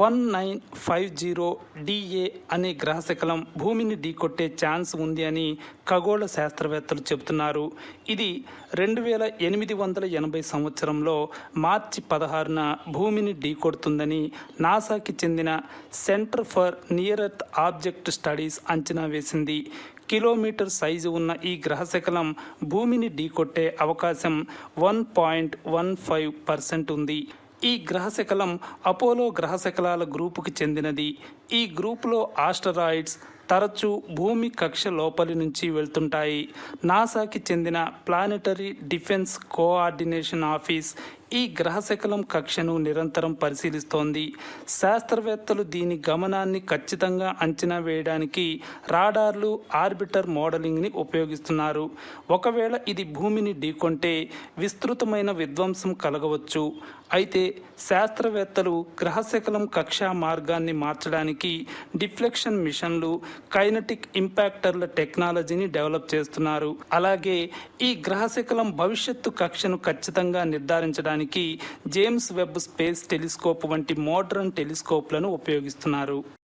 One nine five zero DA అనే గ్రహశకలం భూమిని ఢీకొట్టే ఛాన్స్ ఉంది అని ఖగోళ శాస్త్రవేత్తలు చెబుతున్నారు. ఇది రెండు వేల ఎనిమిది వందల ఎనభై సంవత్సరంలో మార్చి పదహారున భూమిని ఢీకొడుతుందని నాసాకి చెందిన center for near earth object studies అంచనా వేసింది. కిలోమీటర్ సైజు ఉన్న ఈ గ్రహశకలం భూమిని ఢీకొట్టే అవకాశం one point one five percent ఉంది. ఈ గ్రహశకలం అపోలో గ్రహశకలాల గ్రూపుకి చెందినది. ఈ గ్రూపులో ఆస్టరాయిడ్స్ తరచూ భూమి కక్ష లోపలి నుంచి వెళ్తుంటాయి. నాసాకి చెందిన ప్లానెటరీ డిఫెన్స్ కోఆర్డినేషన్ ఆఫీస్ ఈ గ్రహశకలం కక్షను నిరంతరం పరిశీలిస్తోంది. శాస్త్రవేత్తలు దీని గమనాన్ని ఖచ్చితంగా అంచనా వేయడానికి రాడార్లు ఆర్బిటర్ మోడలింగ్ని ఉపయోగిస్తున్నారు. ఒకవేళ ఇది భూమిని ఢీకొంటే విస్తృతమైన విధ్వంసం కలగవచ్చు. అయితే శాస్త్రవేత్తలు గ్రహశకలం కక్షా మార్గాన్ని మార్చడానికి డిఫ్లెక్షన్ మిషన్లు కైనటిక్ ఇంపాక్టర్ల టెక్నాలజీని డెవలప్ చేస్తున్నారు. అలాగే ఈ గ్రహశకలం భవిష్యత్తు కక్షను ఖచ్చితంగా నిర్ధారించడానికి జేమ్స్ వెబ్ స్పేస్ టెలిస్కోప్ వంటి మోడ్రన్ టెలిస్కోప్లను ఉపయోగిస్తున్నారు.